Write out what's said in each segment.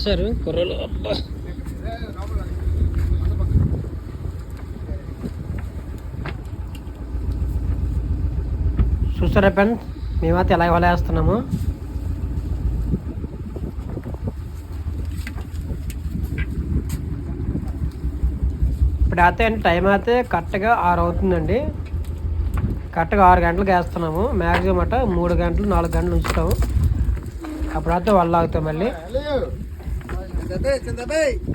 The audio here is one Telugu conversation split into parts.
చేశారు. కుర్రలు అబ్బా. చూసారా ఫ్రెండ్స్? మేమైతే ఎలా వలేస్తున్నాము ఇప్పుడు అయితే టైం అయితే కరెక్ట్గా ఆరు అవుతుందండి. కరెక్ట్గా ఆరు గంటలకు వేస్తున్నాము. మ్యాక్సిమం అట మూడు గంటలు నాలుగు గంటలు ఉంచుతాము. అప్పుడైతే వాళ్ళు ఆగుతాం మళ్ళీ. 准备准备。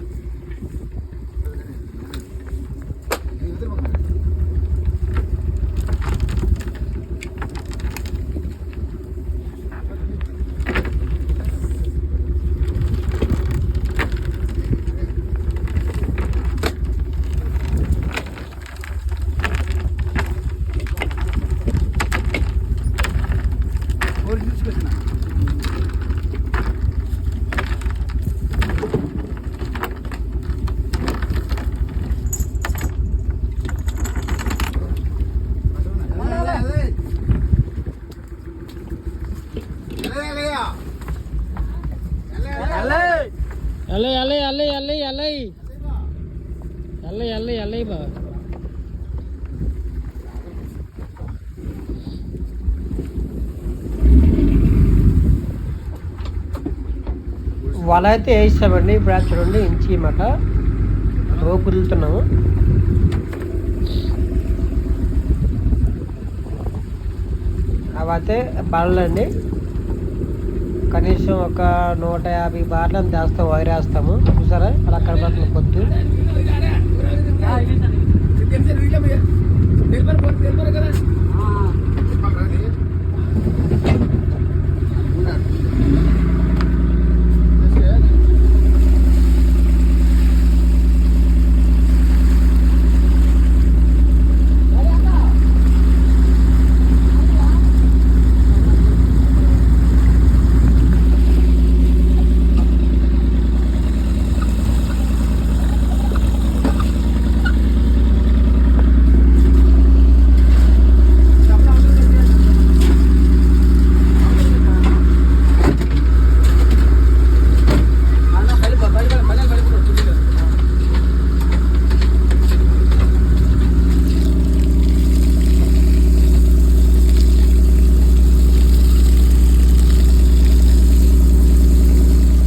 ఎల్లయ్యి ఎల్లయ్యి ఎల్లయ్యి ఎల్లయ్యి బాబా వల అయితే వేయిస్తామండి ఇప్పుడు చూడండి ఇంచి మాట. రోపు వదులుతున్నాము అవైతే బలండి కనీసం ఒక నూట యాభై బాటలు అంత వైరేస్తాము చూసారా? అలా కనబడుతుంది పొద్దు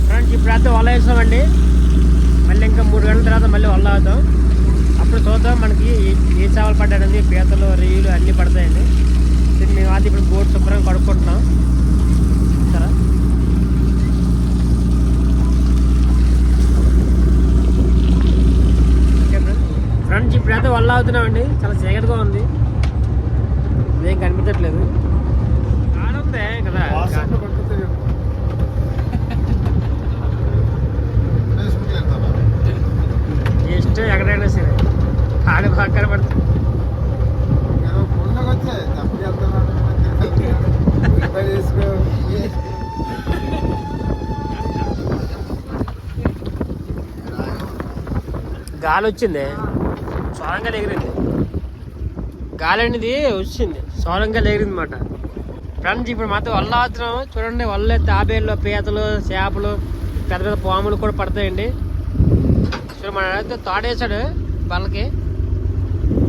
ఫ్రెండ్స్ ఇప్పుడైతే వల వేసామండి మళ్ళీ ఇంకా మూడు గంటల తర్వాత మళ్ళీ వల్ల అవుతాం అప్పుడు చూద్దాం మనకి ఏ- ఏ చేపలు పడ్డాయండి పీతలు రొయ్యలు అన్నీ పడతాయండి దీన్ని మేము అది ఇప్పుడు బోట్ శుభ్రంగా కడుక్కుంటున్నాం సరే ఫ్రెండ్స్ అవుతున్నామండి చాలా చీకటిగా ఉంది. ఏం కనిపించట్లేదు. ఆడుందే కదా. ఇష్టం ఎక్కడైనా సరే. ఆడి పక్కన పడుతుంది గాలి వచ్చింది? సోరంగా ఎగిరింది గాలి అనేది వచ్చింది. సోరంగా ఎగిరింది అనమాట ఫ్రెండ్స్ ఇప్పుడు మాత్రం వల్ల చూడండి వల్ల తాబేళ్ళు పీతలు చేపలు పెద్ద పెద్ద పాములు కూడా పడతాయండి. చూడ మన అయితే తాడేశాడు బల్లకి.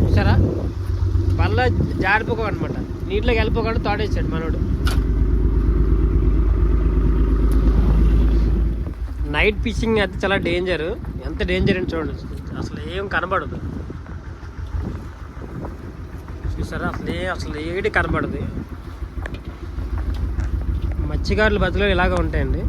చూసారా? బల్ల జారిపోకూడదు నీటిలోకి వెళ్ళిపోకుండా తాడేశాడు మనోడు. నైట్ ఫిషింగ్ అయితే చాలా డేంజర్. ఎంత డేంజర్ అని చూడండి. అసలు ఏం కనబడదు. చూసారా? అసలు అసలు ఏడి కనబడదు. మత్స్యకారుల బతులు ఇలాగ ఉంటాయండి.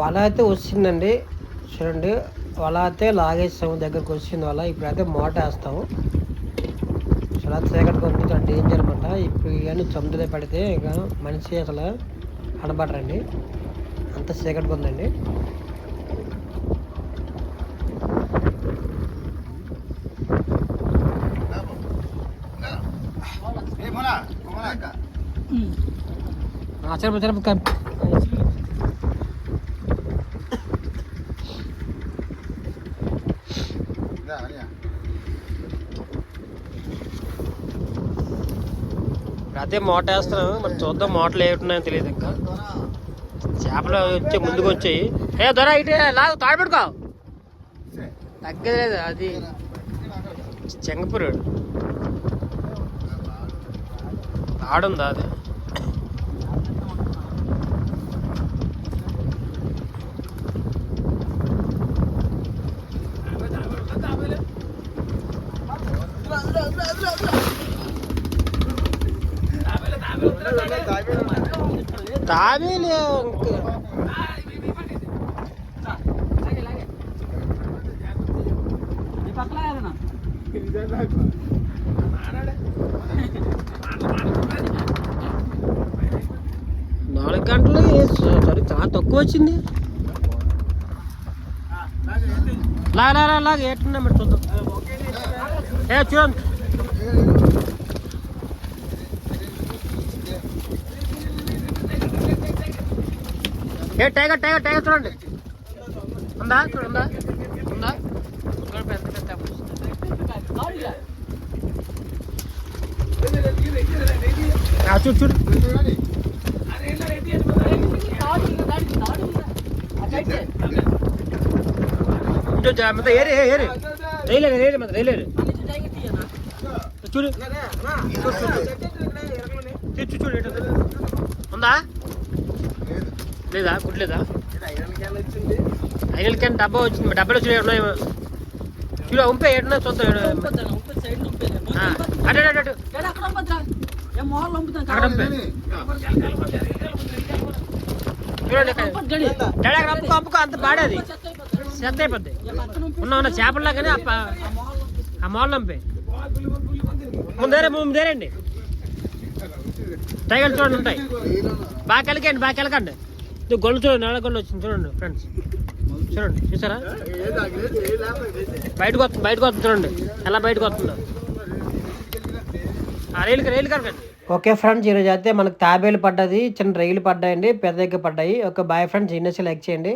వల అయితే వచ్చిందండి. చూడండి వల అయితే లాగేస్తాము దగ్గరకు వచ్చింది వల. ఇప్పుడైతే మోట వేస్తాము. చాలా చీకటిగా ఉంది చాలా డేంజర్ అనమాట. ఇప్పుడు కానీ చందులో పెడితే ఇక మనిషి అసలు కనబడరండి. అంత చీకటిగా ఉందండి. ఆచారం అదే మూట వేస్తున్నాం మనం చూద్దాం మూటలు ఏమిటున్నాయో తెలియదు ఇంకా. చేపలు వచ్చే ముందుకు వచ్చాయి. ఏ దొర ఇటే లాగు తాడబెట్టుకో తగ్గలేదు అది చెంగపురుడు. ఆడుందా అది? తాబేలు ఇంకా నాలుగు గంటలు సరే చాలా తక్కువ వచ్చింది లాగా లాగా లాగా ఏటున్నా మరి చూద్దాం ఏ చూడండి ఏ టైగర్ టైగర్ టైగర్ చూడండి. ఉందా? చూడందా ఉందా? చూడు చూడు. ఉందా చూడు చూడు చూడు. లేదా? గుడ్లేదా ఐదు క్యాన్ డబ్బా వచ్చింది డబ్బాలు వచ్చి ఉన్నాయేమో చూడు ఉంపే చూద్దాం అటు అటు, అటు. ఉంపే. చూడండి అప్పుకో అప్పుకో అంత పాడేది. చెత్త అయిపోద్ది. ఉన్న ఉన్న చేపల్లాగానే ఆ ప- ఆ మాల్ నంపే ముందేరే ముందేరండి. టైగర్ చూడండి ఉంటాయి. బాగా కలికండి బాగా కలకండి ఇది గొల్లు చూడండి నల్ల గొల్లు వచ్చింది చూడండి ఫ్రెండ్స్ చూడండి చూసారా? బయటకు వస్తుంది బయటకు వస్తుంది చూడండి. ఎలా బయటకు వస్తుందో. ఆ రైలు రైలు కనకండి ఓకే ఫ్రెండ్స్ ఈరోజు అయితే మనకు తాబేలు పడ్డది చిన్న రైలు పడ్డాయండి పెద్ద పడ్డాయి. ఒక బాయ్ ఫ్రెండ్స్ ఇన్నెస్ లైక్ చేయండి.